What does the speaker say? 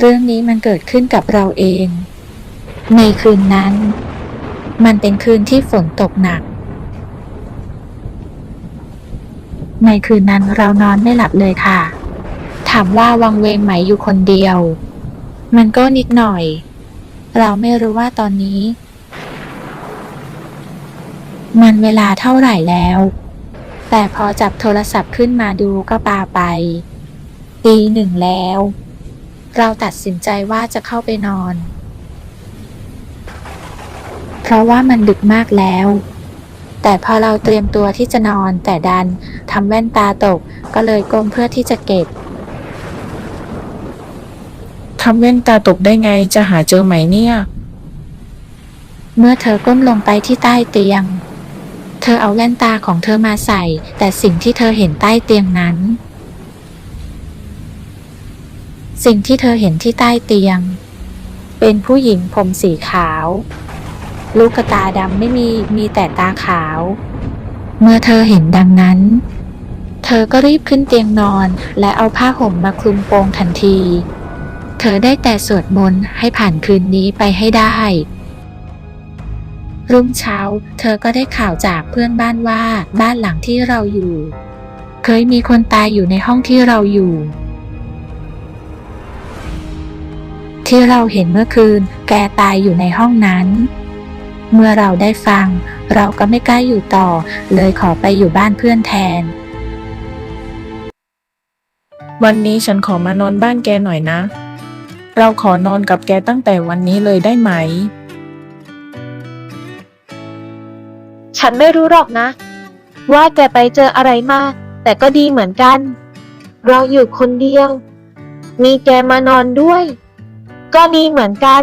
เรื่องนี้มันเกิดขึ้นกับเราเอง ในคืนนั้น มันเป็นคืนที่ฝนตกหนัก ในคืนนั้นเรานอนไม่หลับเลยค่ะ ถามว่าวังเวงไหมอยู่คนเดียว มันก็นิดหน่อย เราไม่รู้ว่าตอนนี้ มันเวลาเท่าไหร่แล้ว แต่พอจับโทรศัพท์ขึ้นมาดูก็ปาไปตีหนึ่งแล้ว เราตัดสินใจว่าจะเข้าไปนอน เพราะว่ามันดึกมากแล้ว แต่พอเราเตรียมตัวที่จะนอนแต่ดันทำแว่นตาตกก็เลยก้มเพื่อที่จะเก็บทำแว่นตาตกได้ไงจะหาเจอไหมเนี่ย เมื่อเธอก้มลงไปที่ใต้เตียง เธอเอาแว่นตาของเธอมาใส่ แต่สิ่งที่เธอเห็นใต้เตียงนั้น สิ่งที่เธอเห็นที่ใต้เตียง เป็นผู้หญิงผมสีขาว ลูกตาดำไม่มีมีแต่ตาขาว เมื่อเธอเห็นดังนั้น เธอก็รีบขึ้นเตียงนอน และเอาผ้าห่มมาคลุมโปงทันที เธอได้แต่สวดมนต์ให้ผ่านคืนนี้ไปให้ได้ รุ่งเช้า เธอก็ได้ข่าวจากเพื่อนบ้านว่าบ้านหลังที่เราอยู่ เคยมีคนตายอยู่ในห้องที่เราอยู่ ที่เราเห็นเมื่อคืนแกตายอยู่ในห้องนั้น เมื่อเราได้ฟัง เราก็ไม่กล้าอยู่ต่อ เลยขอไปอยู่บ้านเพื่อนแทน วันนี้ฉันขอมานอนบ้านแกหน่อยนะ เราขอนอนกับแกตั้งแต่วันนี้เลยได้ไหม ฉันไม่รู้หรอกนะ ว่าแกไปเจออะไรมา แต่ก็ดีเหมือนกัน เราอยู่คนเดียว มีแกมานอนด้วย ก็ดีเหมือนกัน